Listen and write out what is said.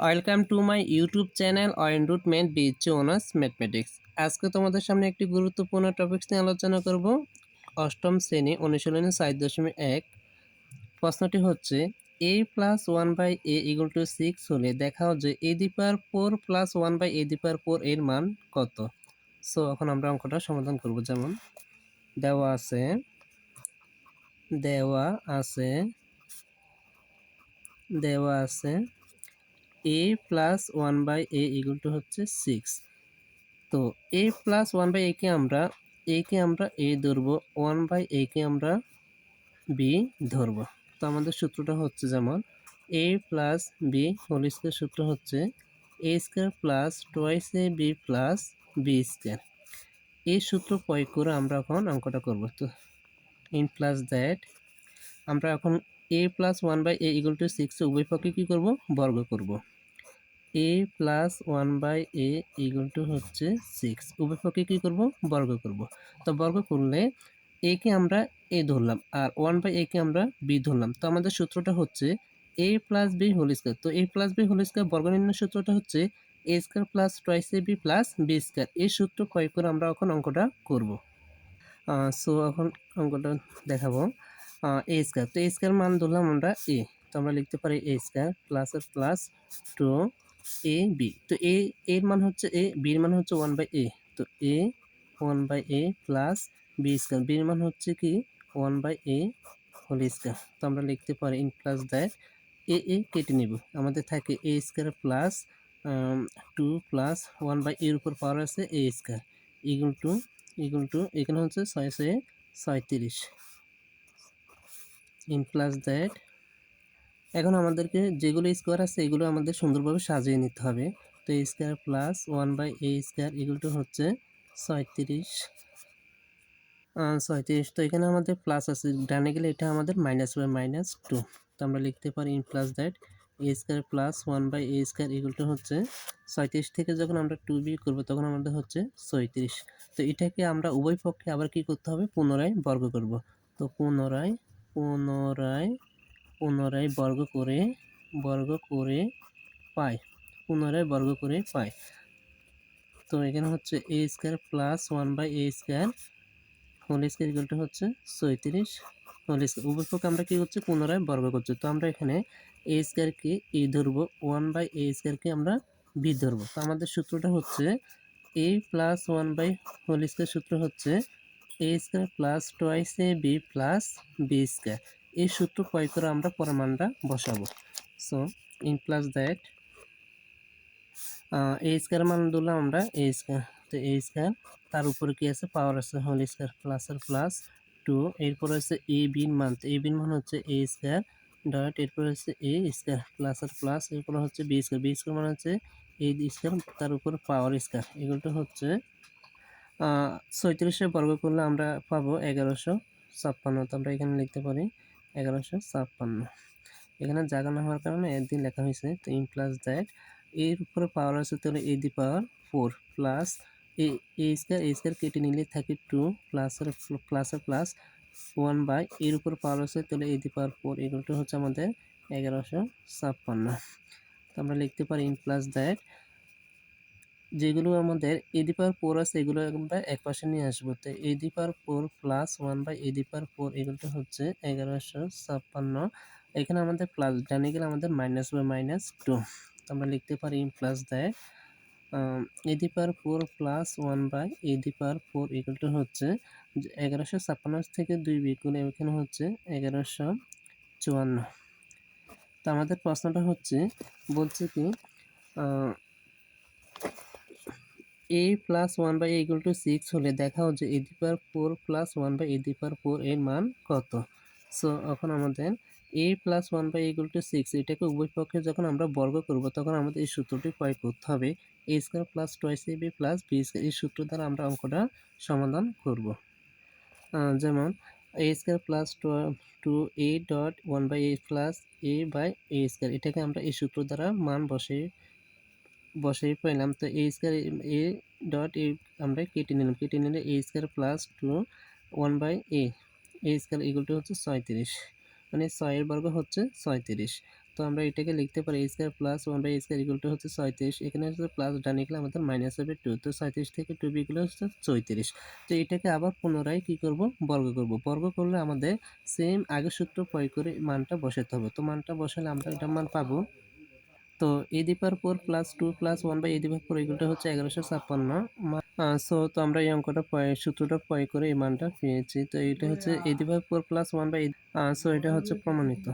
Welcome to my YouTube channel অয়েন রুট মেন বিচ অনার্স ম্যাথমেটিক্স। আজকে তোমাদের সামনে একটি গুরুত্বপূর্ণ টপিক্স নিয়ে আলোচনা করব। অষ্টম শ্রেণি অনুশীলনী সাত দশমিক এক। প্রশ্নটি হচ্ছে A plus one by A equal to six হলে দেখাও যে A the power four plus one by A the power four এর মান কত? সো এখন আমরা অঙ্কটা সমাধান করব। যেমন, দেওয়া আছে দেওয়া আছে দেওয়া আছে A plus one by A equal to হচ্ছে সিক্স তো এ প্লাস ওয়ান বাই একে আমরা এ কে আমরা এ ধরবো ওয়ান বাই এ কে আমরা বি ধরবো। তো আমাদের সূত্রটা হচ্ছে যেমন A plus B whole square সূত্র হচ্ছে A square plus twice A B plus B square এই সূত্র প্রয়োগ করে আমরা এখন অঙ্কটা করব। তো ইন প্লাস দ্যাট আমরা এখন A plus one by A equal to six উভয় পক্ষে কী করব? বর্গ করব। A plus one by A equal to হচ্ছে সিক্স উভয় পক্ষে কী করব? বর্গ করব। তো বর্গ করলে এ কে আমরা এ ধরলাম আর ওয়ান বাই এ কে আমরা বি ধরলাম। তো আমাদের সূত্রটা হচ্ছে A plus B whole square তো A plus B whole square বর্গনির্ণয় সূত্রটা হচ্ছে A square plus twice A B plus B square এই সূত্র প্রয়োগ করে আমরা এখন অঙ্কটা করব। সো এখন অঙ্কটা দেখাবো। এ স্কোয়ার তো এ স্কোয়ার মান ধরলাম আমরা এ তো আমরা লিখতে পারি A square plus plus two A B তো এ এর মান হচ্ছে এ বির মান হচ্ছে ওয়ান বাই এ তো A one by A plus B square বির মান হচ্ছে কি? One by A whole square তো আমরা লিখতে পারি in plus that A A কেটে নেব। আমাদের থাকে A square plus two plus one by এর উপর পাওয়ার আছে A square equal to equal to এখানে হচ্ছে ছয় ছয়, ছয়ত্রিশ। ইন প্লাস দ্যাট এখন আমাদেরকে যেগুলো স্কোয়ার আছে, এগুলো আমাদের সুন্দরভাবে সাজিয়ে নিতে হবে। তো A square plus one by A square এগুলো হচ্ছে ছয়ত্রিশ। ছয়ত্রিশ। তো এখানে আমাদের প্লাস আছে। ডানে গেলে এটা আমাদের মাইনাস বাই মাইনাস টু তো আমরা লিখতে পারি in plus that A square plus one by A square এগুলো হচ্ছে ছয়ত্রিশ থেকে যখন আমরা টু বি করব, তখন আমাদের হচ্ছে ছয়ত্রিশ। তো এটাকে আমরা উভয় পক্ষে আবার কি করতে হবে? পুনরায় বর্গ করব। তো পুনরায় পুনরায় পুনরায় বর্গ করে বর্গ করে পাই, পুনরায় বর্গ করে পাই। তো এখানে হচ্ছে A square plus one by A square whole square হচ্ছে ছয়ত্রিশ হোল স্কোয়ার উভয়পক্ষে আমরা কী করছি? পুনরায় বর্গ করছি। তো আমরা এখানে এ স্কোয়ারকে এ ধরবো ওয়ান বাই এ স্কোয়ারকে আমরা বি ধরবো। তো আমাদের সূত্রটা হচ্ছে A plus one by whole square সূত্র হচ্ছে A square plus twice A B plus B square এই সূত্র প্রয়োগ করে আমরা পরমাণটা বসাবো। So in plus that A square মান দিলাম আমরা এ স্কোয়ার তো এ স্কোয়ার তার উপরে কি আছে? পাওয়ার আছে হোল স্কোয়ার প্লাসের প্লাস টু এরপর হচ্ছে এ বির মান। এ বির মান হচ্ছে এ স্কোয়ার ডট এরপর হচ্ছে এ স্কোয়ার প্লাসের প্লাস এরপর হচ্ছে বি স্কোয়ার বি স্কোয়ার মানে হচ্ছে এ স্কোয়ার তার উপর পাওয়ার স্কোয়ার এগুলোটা হচ্ছে ছয়ত্রিশে বর্গ করলে আমরা পাবো এগারোশো ছাপ্পান্ন। তো আমরা এখানে লিখতে পারি এগারোশো ছাপ্পান্ন। এখানে জায়গা না হওয়ার কারণে এর দিন লেখা হয়েছে, তো ইন প্লাস দ্যাট, এর উপরে পাওয়ার আছে তাহলে A the power four plus A A square A square কেটে নিলে থাকে টু প্লাসের প্লাসের প্লাস ওয়ান বাই এর উপর পাওয়ার আছে তাহলে এ দি পাওয়ার ফোর এগুলোটা হচ্ছে আমাদের এগারোশো ছাপ্পান্ন। তো আমরা লিখতে পারি, ইন প্লাস দ্যাট যেগুলো আমাদের এদি পাওয়ার ফোর আছে, এগুলো আমরা এক পাশে নিয়ে আসব। তো A the power four plus one by A the power four এগুলো হচ্ছে এগারোশো ছাপ্পান্ন। এখানে আমাদের প্লাস ডানে গেলে আমাদের মাইনাস বাই মাইনাস টু আমরা লিখতে পারি প্লাস দেয় A the power four plus one by A the power four এগুলো হচ্ছে এগারোশো ছাপ্পান্ন থেকে দুই বিগুণ এখানে হচ্ছে এগারোশো চুয়ান্ন। তো আমাদের প্রশ্নটা হচ্ছে, বলছে কি A plus one by equal to six হলে দেখাও যে A the power four plus one by A the power four এর মান কত? সো এখন আমাদের A plus one by equal to six এটাকে উভয় পক্ষে যখন আমরা বর্গ করব, তখন আমাদের এই সূত্রটি প্রয়োগ করতে হবে। A square plus twice A B plus B square এই সূত্র দ্বারা আমরা অঙ্কটা সমাধান করব। যেমন A square plus two A dot one by A plus A by A square এটাকে আমরা এই সূত্র দ্বারা মান বসে বসেই পেলাম তো A square A dot A আমরা কেটে নিলাম। কেটে নিলে A square plus two one by A A square equal to হচ্ছে ছয়ত্রিশ। মানে ছয়ের বর্গ হচ্ছে ছয়ত্রিশ। তো আমরা এটাকে লিখতে পারি A square plus one by square equal হচ্ছে ছয়ত্রিশ। এখানে হচ্ছে প্লাস ডান আমাদের মাইনাস হবে টু তো ছয়ত্রিশ থেকে টু বিগুলো হচ্ছে চৌত্রিশ। তো এটাকে আবার পুনরায় কি করব? বর্গ করব। বর্গ করলে আমাদের সেম আগের সূত্র প্রয়োগ করে মানটা বসাতে হবে। তো মানটা বসালে আমরা এটা মান পাবো তো A the power four plus two plus one by A the power four এগুলোটা হচ্ছে এগারোশো ছাপ্পান্ন সো তো আমরা এই অঙ্কটা পয়- সূত্রটা প্রয়োগ করে এই মানটা পেয়েছি। তো এটা হচ্ছে A the power four plus one by so এটা হচ্ছে প্রমাণিত।